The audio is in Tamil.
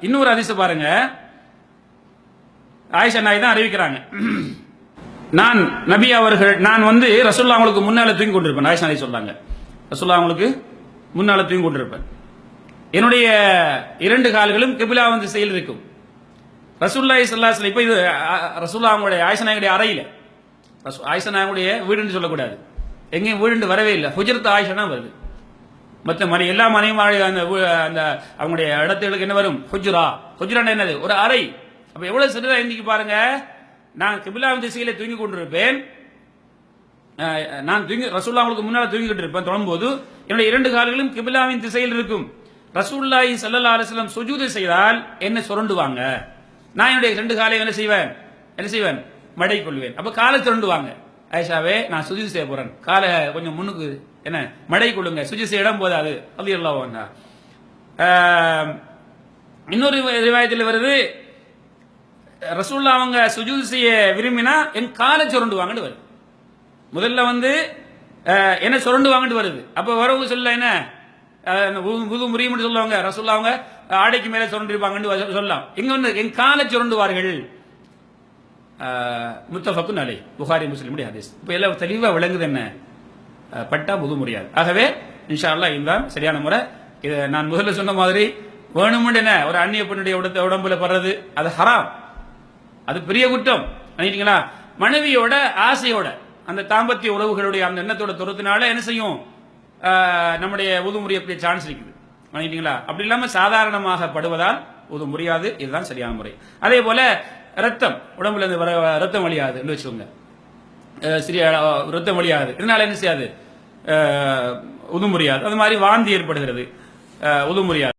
இன்னொரு அதிச பாருங்க. ஆயிஷா நாய் தான் அறிவிக்கிறாங்க. நான் நபி அவர்கள் நான் வந்து ரசுல்லா அவங்களுக்கு முன்னால தூங்கி கொண்டிருப்பேன். ஆயிஷா நாய் சொல்றாங்க ரசுல்லா அவங்களுக்கு முன்னால தூங்கி கொண்டிருப்பேன். என்னுடைய இரண்டு கால்களும் கிபிலா வந்து செயல் இருக்கும். ரசூல்லாய் சல்லாஸ்ல இப்ப இது ரசுல்லா ரசூல்லா அவங்களுடைய ஆயிஷா நாயகுடைய அறையில். ரசூ- ஆயிஷா நாயகுடைய வீடுன்னு சொல்லக்கூடாது. எங்கேயும் வீடு வரவே இல்லை. ஹுஜரத் ஆயிஷா வருது. மற்ற மனை எல்லா மனையும் அந்த அந்த அவங்களுடைய இடத்துகளுக்கு என்ன வரும்? ஹுஜ்ரா. ஹுஜ்ரா என்னது? ஒரு அறை. அப்ப எவ்வளவு சிறிதா எந்திக்கு பாருங்க. நான் கிபிலா திசையில தூங்கி கொண்டிருப்பேன். நான் தூங்கி ரசூல்லா அவங்களுக்கு முன்னால தூங்கிக்கிட்டு இருப்பேன் தொழும்போது என்னுடைய இரண்டு கால்களும் கிபிலாவின் திசையில் இருக்கும். ரசூல்லாஹி சல்லா அலிஸ்லாம் வஸல்லம் சுஜூது செய்தால் என்ன சுரண்டுவாங்க. நான் என்னுடைய ரெண்டு காலையும் என்ன செய்வேன்? என்ன செய்வேன்? மடை கொள்வேன். அப்ப காலை சுரண்டுவாங்க. ஆயிஷாவே நான் சுஜி செய்ய போறேன். காலை கொஞ்சம் முன்னுக்கு என்ன மடை கொள்ளுங்க சுஜி செய்ய இடம் போதாது. அது எல்லாம் இன்னொரு ரிவாயத்தில் வருது ரசூல்லா அவங்க சுஜூது செய்ய விரும்பினா என் காலை சுரண்டுவாங்கன்னு வருது. முதல்ல வந்து அஹ், என்ன சுரண்டுவாங்கன்னு வருது. அப்ப வரவு சொல்ல என்ன புது உது- முறியும்னு சொல்லுவாங்க ரசூல்லா அவங்க ஆடைக்கு மேலே சுரண்டிருப்பாங்கன்னு சொல்லலாம். இங்க வந்து என் காலை சுரண்டுவார்கள். முத்தஃபக்குன் அலை புகாரி முஸ்லீமுடைய ஹதீஸ். இப்போ எல்லாம் தெளிவாக விளங்குது என்ன? பட்டா புது முடியாது ஆகவே இன்ஷா அல்லாஹ் இதுதான் சரியான முறை இதை நான் முதல்ல சொன்ன மாதிரி வேணுமென்று என்ன? ஒரு அந்நிய பெண்ணுடைய உடத்த உடம்புல படுறது அது ஹராம். அது பெரிய குற்றம். நினைட்டீங்களா மனைவியோட ஆசையோட அந்த தாம்பத்திய உறவுகளுடைய அந்த எண்ணத்தோட துரத்தினால என்ன செய்யும்? நம்முடைய உதுமுறை முறியக்கூடிய சான்ஸ் இருக்குது. நினைட்டீங்களா அப்படி இல்லாமல் சாதாரணமாக படுவதால் உது முடியாது இதுதான் சரியான முறை. அதே போல ரத்தம் உடம்புல இருந்து வர ரத்தம் வழியாது வச்சுக்கோங்க. சிறிய ரத்தம் வழியாது. இதனால என்ன செய்யாது? அஹ், உது முடியாது அது மாதிரி வாந்தி ஏற்படுகிறது. அஹ், உது முடியாது